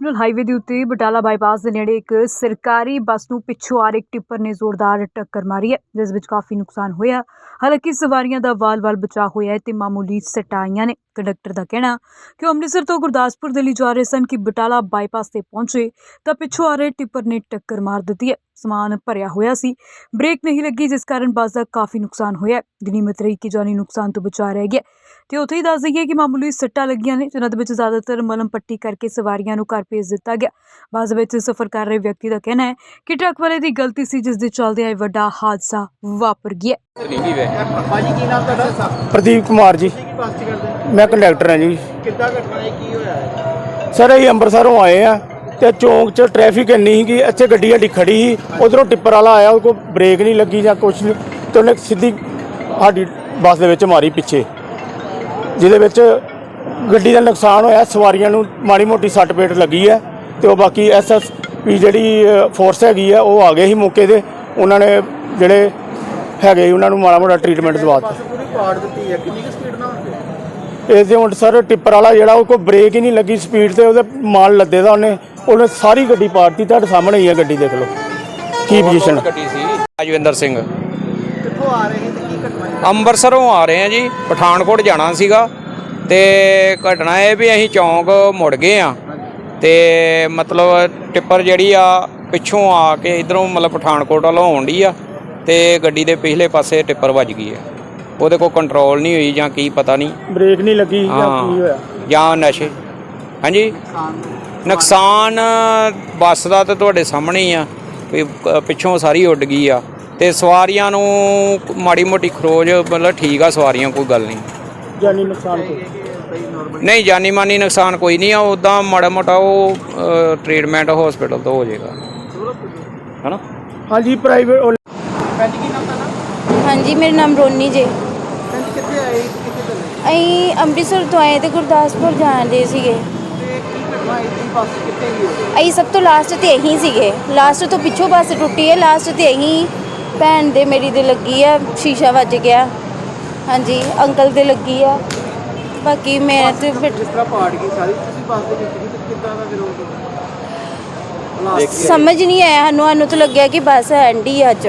National highway ਦੇ ਉੱਤੇ Batala bypass ਦੇ ਨੇੜੇ ਇੱਕ ਸਰਕਾਰੀ ਬੱਸ ਨੂੰ ਪਿੱਛੋਂ ਆ ਰਹੇ ਇੱਕ ਟਿੱਪਰ ਨੇ ਜ਼ੋਰਦਾਰ ਟੱਕਰ ਮਾਰੀ ਹੈ, ਜਿਸ ਵਿੱਚ ਕਾਫੀ ਨੁਕਸਾਨ ਹੋਇਆ। ਹਾਲਾਂਕਿ ਸਵਾਰੀਆਂ ਦਾ ਵਾਲ-ਵਾਲ ਬਚਾਅ ਹੋਇਆ ਤੇ ਮਾਮੂਲੀ ਸੱਟਾਂ ਆਈਆਂ ਨੇ। ਕੰਡਕਟਰ ਦਾ ਕਹਿਣਾ ਕਿ ਉਹ ਅੰਮ੍ਰਿਤਸਰ ਤੋਂ ਗੁਰਦਾਸਪੁਰ ਦੇ ਲਈ ਜਾ ਰਹੇ ਸਨ ਕਿ ਬਟਾਲਾ ਬਾਈਪਾਸ ਤੇ ਪਹੁੰਚੇ ਤਾਂ ਪਿੱਛੋਂ ਆ ਰਹੇ ਟਿੱਪਰ ਨੇ ਟੱਕਰ ਮਾਰ ਦਿੱਤੀ ਹੈ। ਸਮਾਨ ਭਰਿਆ ਹੋਇਆ ਸੀ। ਬ੍ਰੇਕ ਨਹੀਂ ਲੱਗੀ ਜਿਸ ਕਾਰਨ ਬੱਸ ਦਾ ਕਾਫੀ ਨੁਕਸਾਨ ਹੋਇਆ ਹੈ। ਗਿਣੀਮਤ ਰਹੀ ਕਿ ਜਾਨੀ ਨੁਕਸਾਨ ਤੋਂ ਬਚਾ ਰਹਿ ਗਿਆ ਤੇ ਉੱਥੇ ਹੀ ਦੱਸ ਦਈਏ ਕਿ ਮਾਮੂਲੀ ਸੱਟਾਂ ਲੱਗੀਆਂ ਨੇ ਜਿਨ੍ਹਾਂ ਦੇ ਵਿੱਚ ਜ਼ਿਆਦਾਤਰ ਮਲਮ ਪੱਟੀ ਕਰਕੇ ਸਵਾਰੀਆਂ ਨੂੰ ਘਰ ਭੇਜ ਦਿੱਤਾ ਗਿਆ ਬੱਸ ਵਿੱਚ ਸਫ਼ਰ ਕਰ ਰਹੇ ਵਿਅਕਤੀ ਦਾ ਕਹਿਣਾ ਹੈ ਕਿ ਟਰੱਕ ਵਾਲੇ ਦੀ ਗਲਤੀ ਸੀ ਜਿਸ ਦੇ ਚੱਲਦੇ ਇਹ ਵੱਡਾ ਹਾਦਸਾ ਵਾਪਰ ਗਿਆ ਪ੍ਰਦੀਪ ਕੁਮਾਰ ਜੀ। ਕੀ ਬੱਸ ਚ ਕਰਦੇ ਮੈਂ ਕੰਡਕਟਰ ਹਾਂ ਜੀ। ਕਿੱਦਾਂ ਘਟਨਾ ਹੈ ਕੀ ਹੋਇਆ ਹੈ? ਸਰ ਅਸੀਂ ਅੰਮ੍ਰਿਤਸਰੋਂ ਆਏ ਆ ਤੇ ਚੌਂਕ 'ਚ ਟ੍ਰੈਫਿਕ ਇੰਨੀ ਸੀ ਕਿ ਇੱਥੇ ਗੱਡੀ ਸਾਡੀ ਖੜੀ ਸੀ। ਉਧਰੋਂ ਟਿੱਪਰ ਵਾਲਾ ਆਇਆ ਉਹ ਕੋ ਬ੍ਰੇਕ ਨਹੀਂ ਲੱਗੀ ਜਾਂ ਕੁਛ ਨਹੀਂ। ਤੇ ਉਹਨੇ ਸਿੱਧੀ ਸਾਡੀ ਬੱਸ ਦੇ ਵਿੱਚ ਮਾਰੀ ਪਿੱਛੇ ਜਿਹਦੇ ਵਿੱਚ ਗੱਡੀ ਦਾ ਨੁਕਸਾਨ ਹੋਇਆ। ਸਵਾਰੀਆਂ ਨੂੰ ਮਾੜੀ ਮੋਟੀ ਸੱਟ ਪੇਟ ਲੱਗੀ ਹੈ ਤੇ ਉਹ ਬਾਕੀ ਐਸਐਸਪੀ ਜਿਹੜੀ ਫੋਰਸ ਹੈਗੀ ਆ ਉਹ ਆ ਗਏ ਸੀ ਮੌਕੇ ਤੇ। ਉਹਨਾਂ ਨੇ ਜਿਹੜੇ ਹੈਗੇ ਸੀ, ਉਹਨਾਂ ਨੂੰ ਮਾੜਾ ਮੋਟਾ ਟ੍ਰੀਟਮੈਂਟ ਦਵਾ ਦਿੱਤਾ। ਪਾੜ ਦਿੱਤੀ ਹੈ। ਕਿੰਨੀ ਕੁ ਸਪੀਡ ਨਾਲ? ਇਸ ਦੇ ਹੁਣ ਸਰ ਟਿੱਪਰ ਵਾਲਾ ਜਿਹੜਾ ਉਹ ਕੋਈ ਬ੍ਰੇਕ ਹੀ ਨਹੀਂ ਲੱਗੀ ਸਪੀਡ ਤੇ ਉਹਦੇ ਮਾਲ ਲੱਦੇ ਦਾ ਉਹਨੇ ਉਹਨੇ ਸਾਰੀ ਗੱਡੀ ਪਾੜਤੀ ਤੁਹਾਡੇ ਸਾਹਮਣੇ ਹੀ ਆ ਗੱਡੀ ਦੇਖ ਲਓ। ਕੀ ਪੋਜੀਸ਼ਨ ਗੱਡੀ ਸੀ। ਰਾਜਵਿੰਦਰ ਸਿੰਘ। ਕਿੱਥੋਂ ਆ ਰਹੇ ਤੇ ਕੀ ਘਟਨਾ ਹੈ ਅੰਮ੍ਰਿਤਸਰੋਂ ਆ ਰਹੇ ਆ ਜੀ ਪਠਾਨਕੋਟ ਜਾਣਾ ਸੀਗਾ। ਤੇ ਘਟਨਾ ਇਹ ਵੀ ਅਸੀਂ ਚੌਂਕ ਮੁੜ ਗਏ ਆ। ਤੇ ਮਤਲਬ ਟਿੱਪਰ ਜਿਹੜੀ ਆ ਪਿੱਛੋਂ ਆ ਕੇ ਇਧਰੋਂ ਮਤਲਬ ਪਠਾਨਕੋਟ ਵੱਲੋਂ ਆਉਂਦੀ ਆ। ਤੇ ਗੱਡੀ ਦੇ ਪਿਛਲੇ ਪਾਸੇ ਟਿੱਪਰ ਵੱਜ ਗਈ ਆ। ਉਹਦੇ ਕੋਲ ਕੰਟਰੋਲ ਨਹੀਂ ਹੋਈ ਜਾਂ ਕੀ ਪਤਾ ਨਹੀਂ। ਬ੍ਰੇਕ ਨਹੀਂ ਲੱਗੀ ਜਾਂ ਕੀ ਹੋਇਆ? ਜਾਂ ਨਸ਼ੇ। ਹਾਂਜੀ? ਨੁਕਸਾਨ ਬੱਸ ਦਾ ਤਾਂ ਤੁਹਾਡੇ ਸਾਹਮਣੇ ਹੀ ਆ ਵੀ ਅ, ਪਿੱਛੋਂ ਸਾਰੀ ਉੱਡ ਗਈ ਆ। ਤੇ ਸਵਾਰੀਆਂ ਨੂੰ ਮਾੜੀ ਮੋਟੀ ਖਰੋਜ ਮਤਲਬ ਠੀਕ ਆ ਸਵਾਰੀਆਂ ਕੋਈ ਗੱਲ ਨਹੀਂ। ਜਾਨੀ ਨੁਕਸਾਨ ਕੋਈ? ਨਹੀਂ ਜਾਨੀ ਮਾਨੀ ਨੁਕਸਾਨ ਕੋਈ ਨਹੀਂ ਆ ਉਦਾਂ ਮਾੜਾ ਮੋਟਾ ਉਹ ਟ੍ਰੀਟਮੈਂਟ ਹਸਪੀਟਲ ਤੋਂ ਹੋ ਜਾਏਗਾ। ਹਨਾ? ਹਾਂਜੀ ਪ੍ਰਾਈਵੇਟ ਹਾਂਜੀ ਮੇਰਾ ਨਾਮ ਰੋਨੀ ਜੇ। ਭਾਜੀ ਕਿੱਥੇ ਆਏ ਸੀ, ਕਿੱਥੇ ਚੱਲੇ? ਅਸੀਂ ਅੰਮ੍ਰਿਤਸਰ ਤੋਂ ਆਏ ਤੇ ਗੁਰਦਾਸਪੁਰ ਜਾਣਦੇ ਸੀਗੇ। ਤੇ ਕੀ ਘਟਨਾ ਹੋਈ ਸੀ ਬੱਸ ਕਿੱਥੇ ਗਈ ਹੋਈ ਅਸੀਂ ਸਭ ਤੋਂ ਲਾਸਟ ਤੇ ਇਹੀ ਸੀਗੇ। ਲਾਸਟ ਤੋਂ ਪਿੱਛੋਂ ਬੱਸ ਟੁੱਟੀ ਹੈ। ਲਾਸਟ ਤੇ ਇਹੀ ਭੈਣ ਦੇ ਮੇਰੀ ਦੇ ਲੱਗੀ ਆ ਸ਼ੀਸ਼ਾ ਵੱਜ ਗਿਆ। ਹਾਂਜੀ ਅੰਕਲ ਦੇ ਲੱਗੀ ਆ। ਬਾਕੀ ਮੈਂ ਤੇ ਬਟ- ਜਿਸ ਤਰ੍ਹਾਂ ਪਾੜ ਗਈ ਸਾਰੀ ਤੁਸੀਂ ਬੱਸ ਦੇ ਵਿੱਚ ਸੀ ਤੇ ਕਿੱਦਾਂ ਦਾ ਫਿਰ ਉਹ ਹਾਲਾਤ? ਸਮਝ ਨਹੀਂ ਆਇਆ। ਸਾਨੂੰ ਸਾਨੂੰ ਤਾਂ ਲੱਗਿਆ ਕਿ ਬੱਸ ਐਂਡੀ ਅੱਜ।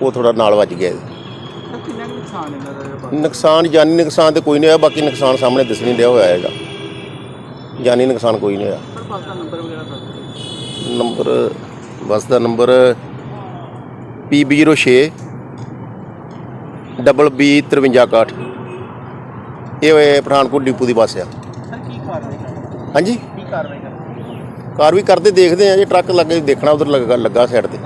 ਉਹ ਥੋੜਾ ਨਾਲ ਵੱਜ ਗਿਆ। ਕਿੰਨਾ ਕੁ ਨੁਕਸਾਨ ਇਹਨਾਂ ਦਾ ਨੁਕਸਾਨ ਜਾਨੀ ਨੁਕਸਾਨ ਤੇ ਕੋਈ ਨਹੀਂ ਹੋਇਆ ਬਾਕੀ ਨੁਕਸਾਨ ਸਾਹਮਣੇ ਦਿਸ ਨਹੀਂ ਰਿਹਾ ਹੋਇਆ ਹੈਗਾ। ਜਾਨੀ ਨੁਕਸਾਨ ਕੋਈ ਨਹੀਂ ਹੋਇਆ। ਬੱਸ ਦਾ ਨੰਬਰ ਵਗੈਰਾ ਨੰਬਰ ਬੱਸ ਦਾ ਨੰਬਰ PB06 ਡਬਲ B 5361 ਇਹ ਹੋਏ ਪਠਾਨਕੋਟ ਡਿਪੂ ਦੀ ਬੱਸ ਆ। ਸਰ ਕੀ ਕਾਰਵਾਈ ਕਰਨੀ ਹਾਂਜੀ? ਕੀ ਕਾਰਵਾਈ ਕਰਨੀ ਕਾਰ ਵੀ ਕਰਦੇ ਦੇਖਦੇ ਆ ਜੇ ਟਰੱਕ ਲੱਗੇ ਦੇਖਣਾ ਉਧਰ ਲੱਗਾ ਲੱਗਾ ਸਾਈਡ ਤੇ।